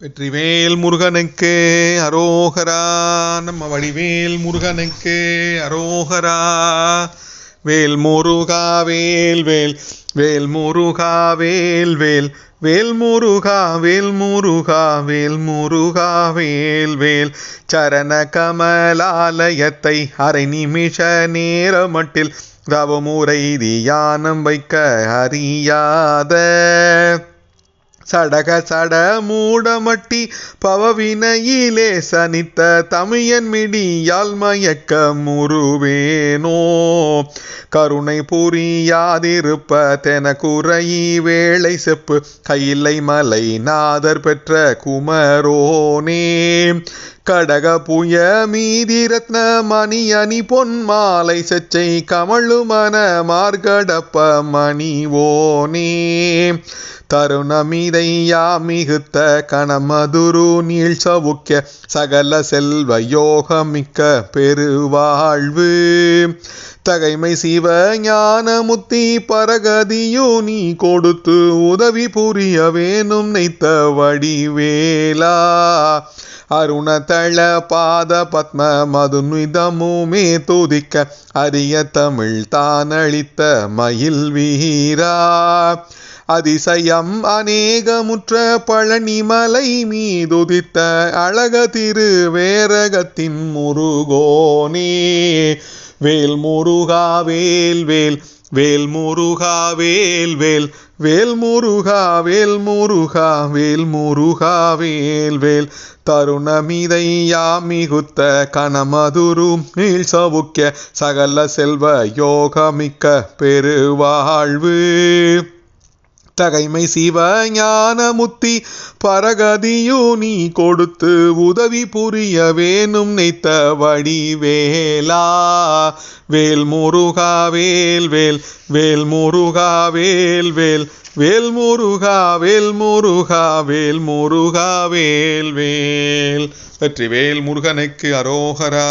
வெற்றிவேல் முருகனுக்கு அரோகரா நம்ம வடிவேல் முருகனுக்கு அரோகரா. வேல் முருகா வேல் வேல் வேல் முருகா வேல் வேல் வேல் முருகா வேல் முருகா வேல் முருகா வேல் வேல். சரண கமலாலயத்தை அரை நிமிஷ நேரமட்டில் தவமுறை தியானம் வைக்க அறியாத சடக சட மூடமட்டி பவவினையிலே சனித்த தமியன் மிடியால் மயக்க முருவேனோ கருணை புரியாதிருப்ப தென குறையி வேளை செப்பு கையிலை மலை நாதர் பெற்ற குமரோனே. கடக புய மீதி ரத்ன மணி அணி பொன் மாலை செச்சை கமழுமன மார்கடப்ப மணி ஓனே. தருணமிதையா மிகுத்த கணமதுரு நீள் சவுக்க சகல செல்வ யோகமிக்க பெருவாழ்வு. தகைமை சிவ ஞானமுத்தி பரகதியோ நீ கொடுத்து உதவி புரிய வேணும் நைத்த வடிவேலா. அருணதள பாத பத்ம மதுநிதமுமே துதிக்க அரிய தமிழ் தானளித்த மயில் வீரா. அதிசயம் அநேகமுற்ற பழனிமலை மீதுதித்த அழக திரு வேரகத்தின் முருகோனே. வேல் முருகா வேல் வேல் வேல் முருகா வேல் வேல் வேல் முருகா வேல் முருகா வேல் முருகா வேல் வேல் தருணமிதையா மிகுத்த கணமதுரு மீள் சவுக்கிய சகல செல்வ யோகமிக்க பெருவாழ்வு. தகைமை சிவஞான முத்தி பரகதியு நீ கொடுத்து உதவி புரிய வேணும் நெய்த்த வடிவேலா. வேல் முருகா வேல் வேல் வேல் முருகா வேல் வேல் வேல் முருகா வேல் முருகா வேல் முருகா வேல் வேல். வெற்றி வேல் முருகனுக்கு அரோகரா.